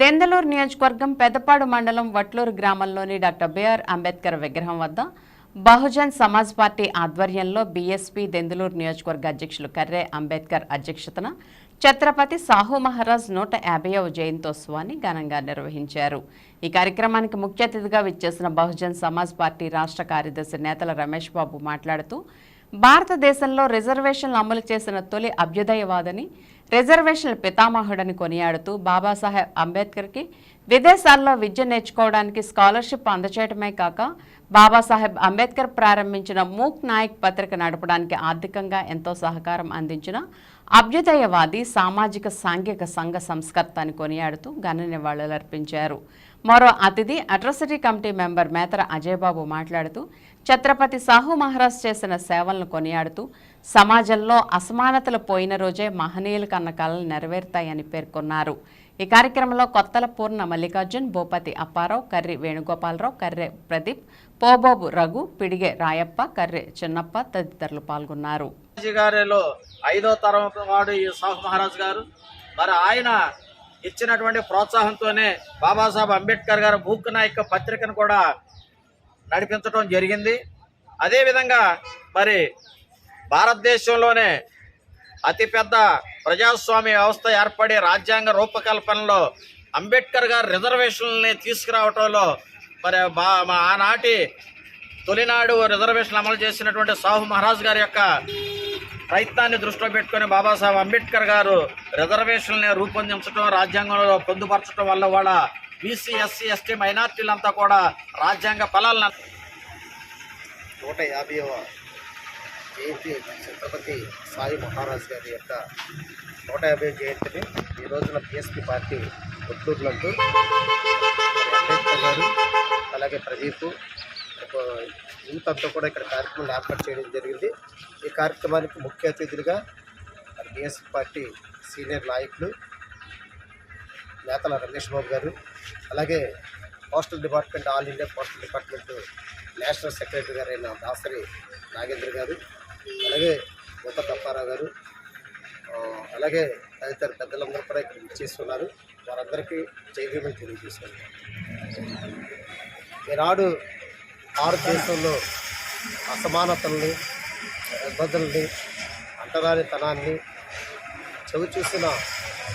దెందలూరు నియోజకవర్గం పెదపాడు మండలం వట్లూరు గ్రామంలోని డాక్టర్ బిఆర్ అంబేద్కర్ విగ్రహం వద్ద బహుజన్ సమాజ్ పార్టీ ఆధ్వర్యంలో బీఎస్పీ దెందులూరు నియోజకవర్గ అధ్యక్షులు కర్రే అంబేద్కర్ అధ్యక్షతన ఛత్రపతి సాహు మహారాజ్ నూట యాభైవ జయంతోత్సవాన్ని ఘనంగా నిర్వహించారు. ఈ కార్యక్రమానికి ముఖ్య అతిథిగా విచ్చేసిన బహుజన్ సమాజ్ పార్టీ రాష్ట్ర కార్యదర్శి నేతల రమేష్ బాబు మాట్లాడుతూ భారతదేశంలో రిజర్వేషన్లు అమలు చేసిన తొలి అభ్యుదయవాదని రిజర్వేషన్ల పితామహుడని కొనియాడుతూ బాబాసాహెబ్ అంబేద్కర్కి విదేశాల్లో విద్య నేర్చుకోవడానికి స్కాలర్షిప్ అందచేయటమే కాక బాబాసాహెబ్ అంబేద్కర్ ప్రారంభించిన మూక్ నాయక్ పత్రిక నడపడానికి ఆర్థికంగా ఎంతో సహకారం అందించిన అభ్యుదయవాది సామాజిక సాంఘిక సంఘ సంస్కర్త అని కొనియాడుతూ ఘన నివాళులర్పించారు. మరో అతిథి atrocity committee member Methara Ajaybabu మాట్లాడుతూ ఛత్రపతి సాహు మహారాజ్ చేసిన సేవలను కొనియాడుతూ సమాజంలో అసమానతలు పోయిన రోజే మహనీయుల కన్న కళలు నెరవేరుతాయని పేర్కొన్నారు. ఈ కార్యక్రమంలో కొత్తల పూర్ణ మల్లికార్జున్ భూపతి అప్పారావు కర్రి వేణుగోపాలరావు కర్రె ప్రదీప్ పోబోబు రఘు పిడిగే రాయప్ప కర్రె చిన్నప్ప తదితరులు పాల్గొన్నారు. ఐదో తరం వాడు సాహు మహారాజ్ గారు. మరి ఆయన ఇచ్చినటువంటి ప్రోత్సాహంతోనే బాబాసాహెబ్ అంబేద్కర్ గారు మూక్ నాయక్ పత్రికను కూడా నడిపించడం జరిగింది. అదేవిధంగా మరి భారతదేశంలోనే అతిపెద్ద ప్రజాస్వామ్య వ్యవస్థ ఏర్పడి రాజ్యాంగ రూపకల్పనలో అంబేద్కర్ గారు రిజర్వేషన్లని తీసుకురావటంలో మరి మా ఆనాటి తొలినాడు రిజర్వేషన్ అమలు చేసినటువంటి సాహు మహారాజ్ గారి యొక్క ప్రయత్నాన్ని దృష్టిలో పెట్టుకొని బాబాసాహెబ్ అంబేద్కర్ గారు రిజర్వేషన్లని రూపొందించడం రాజ్యాంగంలో పొందుపరచడం వల్ల కూడా బీసీ ఎస్సీ ఎస్టీ మైనార్టీలంతా కూడా రాజ్యాంగ ఫలాలను నూట యాభైవ జయంతి ఛత్రపతి సాయి మహారాజ్ గారి యొక్క నూట యాభై జయంతిని ఈ రోజున పిఎస్పి పార్టీ గుంటూరులంటూ అంబేద్కర్ గారు అలాగే ప్రదీప్ ఒక యూత్ అంతా కూడా ఇక్కడ కార్యక్రమం ఏర్పాటు చేయడం జరిగింది. ఈ కార్యక్రమానికి ముఖ్య అతిథులుగా బిఎస్పి పార్టీ సీనియర్ నాయకులు నేతల రమేష్ బాబు గారు అలాగే postal department all India postal department national secretary గారైన దాసరి నాగేంద్ర గారు అలాగే గొప్ప తప్పారావు గారు అలాగే తదితర పెద్దలందరూ కూడా ఇక్కడ ఇచ్చేస్తున్నారు వారందరికీ జైవ్యమని తెలియజేస్తున్నారు ఈనాడు భారతదేశంలో అసమానతల్ని ఇబ్బందుల్ని అంటరానితనాన్ని చవి చూసిన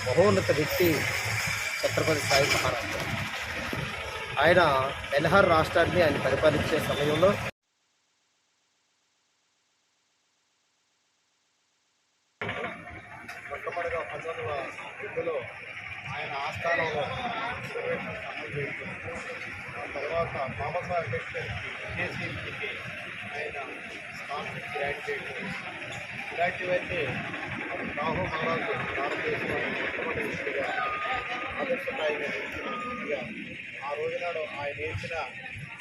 మహోన్నత వ్యక్తి ఛత్రపతి సాయి మహారాజ్. ఆయన బెల్హార్ రాష్ట్రాన్ని ఆయన పరిపాలించే సమయంలో మొట్టమొదటిగా పంతొమ్మిది వందల ఆయన ఆస్థానంలో రిజర్వేషన్ అమలు చేయించారు తర్వాత బాబాసాహెబ్ అంబేద్కర్ విదేశీకి ఆయన స్కాలర్షిప్ గ్రాంట్ చేయడం ఇలాంటివి అయితే రాహు మహారాజు భారతదేశంలో మొట్టమొదటి వ్యక్తిగా ఆదర్శప్రాయంగా వ్యక్తిగా ఆ రోజునాడు ఆయన వేసిన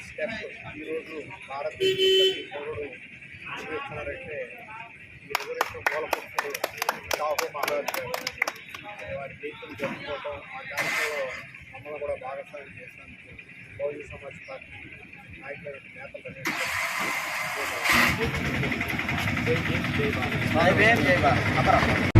స్టెప్ ఈరోజు భారతదేశం ప్రతి పౌరుడు చేస్తున్నారంటే ఈ రిజర్వేషన్ మూలపురుషుడు రాహు మహారాజ్ వారి జీవితం జరుపుకోవటం ఆ కార్యక్రమంలో మమ్మల్ని కూడా భాగస్వామ్యం చేసినందుకు బహుజన సమాజ్ పార్టీ నాయకుల నేతలు జై భీమ్ జై భీమ్ జై.